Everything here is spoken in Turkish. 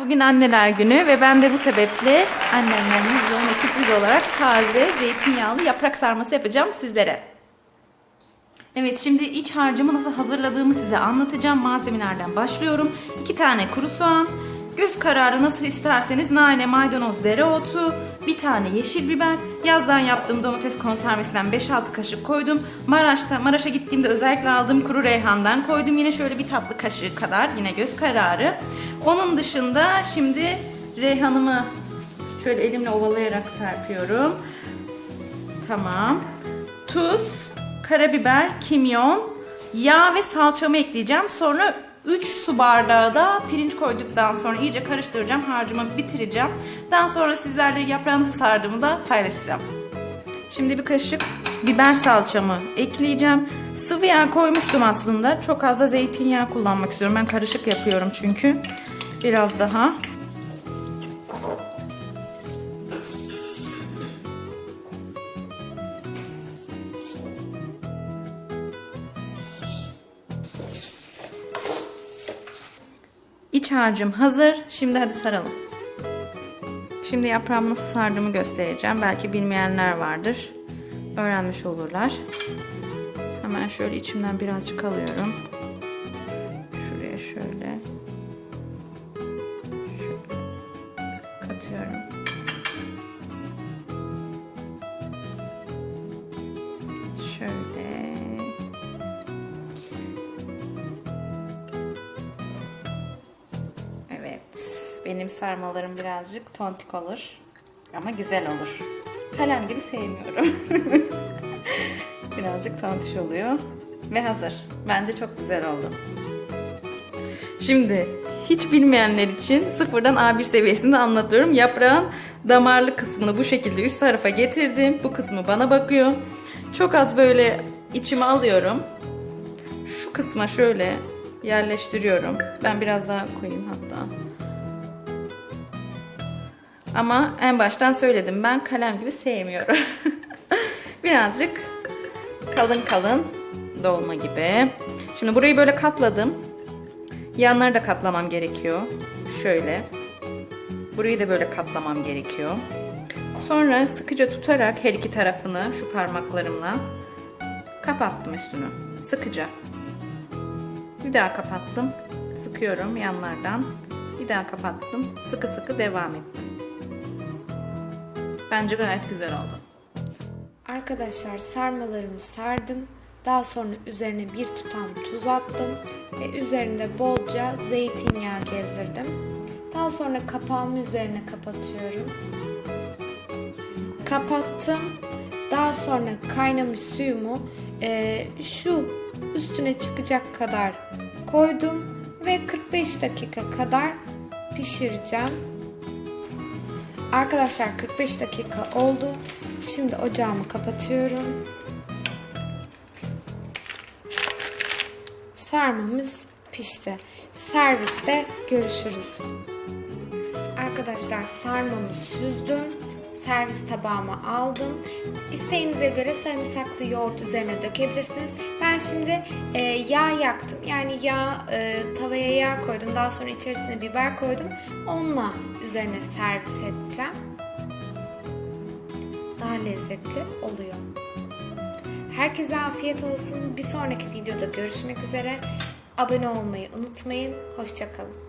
Bugün anneler günü ve ben de bu sebeple annemden sürpriz olarak taze zeytinyağlı yaprak sarması yapacağım sizlere. Evet şimdi iç harcımı nasıl hazırladığımı size anlatacağım. Malzemelerden başlıyorum. 2 tane kuru soğan, göz kararı nasıl isterseniz nane, maydanoz, dereotu, bir tane yeşil biber, yazdan yaptığım domates konservesinden 5-6 kaşık koydum. Maraş'ta Maraş'a gittiğimde özellikle aldığım kuru reyhandan koydum. Yine şöyle bir tatlı kaşığı kadar yine göz kararı. Onun dışında şimdi reyhanımı şöyle elimle ovalayarak serpiyorum. Tamam. Tuz, karabiber, kimyon, yağ ve salçamı ekleyeceğim. Sonra 3 su bardağı da pirinç koyduktan sonra iyice karıştıracağım. Harcımı bitireceğim. Daha sonra sizlerle yaprağını sardığımı da paylaşacağım. Şimdi bir kaşık biber salçamı ekleyeceğim. Sıvı yağ koymuştum aslında. Çok az da zeytinyağı kullanmak istiyorum. Ben karışık yapıyorum çünkü. Biraz daha. İç harcım hazır. Şimdi hadi saralım. Şimdi yaprağımı nasıl sardığımı göstereceğim. Belki bilmeyenler vardır. Öğrenmiş olurlar. Hemen şöyle içimden birazcık alıyorum. Şuraya şöyle. Benim sarmalarım birazcık tontik olur. Ama güzel olur. Kalem gibi sevmiyorum. birazcık tontiş oluyor. Ve hazır. Bence çok güzel oldu. Şimdi hiç bilmeyenler için sıfırdan A1 seviyesinde anlatıyorum. Yaprağın damarlı kısmını bu şekilde üst tarafa getirdim. Bu kısmı bana bakıyor. Çok az böyle içime alıyorum. Şu kısma şöyle yerleştiriyorum. Ben biraz daha koyayım hatta. Ama en baştan söyledim ben kalem gibi sevmiyorum. Birazcık kalın kalın dolma gibi. Şimdi burayı böyle katladım. Yanları da katlamam gerekiyor. Şöyle. Burayı da böyle katlamam gerekiyor. Sonra sıkıca tutarak her iki tarafını şu parmaklarımla kapattım üstünü. Sıkıca. Bir daha kapattım. Sıkıyorum yanlardan. Bir daha kapattım. Sıkı sıkı devam ettim. Bence gayet güzel oldu. Arkadaşlar sarmalarımı sardım. Daha sonra üzerine bir tutam tuz attım ve üzerinde bolca zeytinyağı gezdirdim. Daha sonra kapağımı üzerine kapatıyorum. Kapattım. Daha sonra kaynamış suyumu e, şu üstüne çıkacak kadar koydum ve 45 dakika kadar pişireceğim. Arkadaşlar 45 dakika oldu. Şimdi ocağımı kapatıyorum. Sarmamız pişti. Serviste görüşürüz. Arkadaşlar sarmamı süzdüm. Servis tabağıma aldım. İsteğinize göre sarımsaklı yoğurt üzerine dökebilirsiniz. Ben şimdi e, yağ yaktım. Yani yağ e, tavaya yağ koydum. Daha sonra içerisine biber koydum. Onunla üzerine servis edeceğim. Daha lezzetli oluyor. Herkese afiyet olsun. Bir sonraki videoda görüşmek üzere. Abone olmayı unutmayın. Hoşçakalın.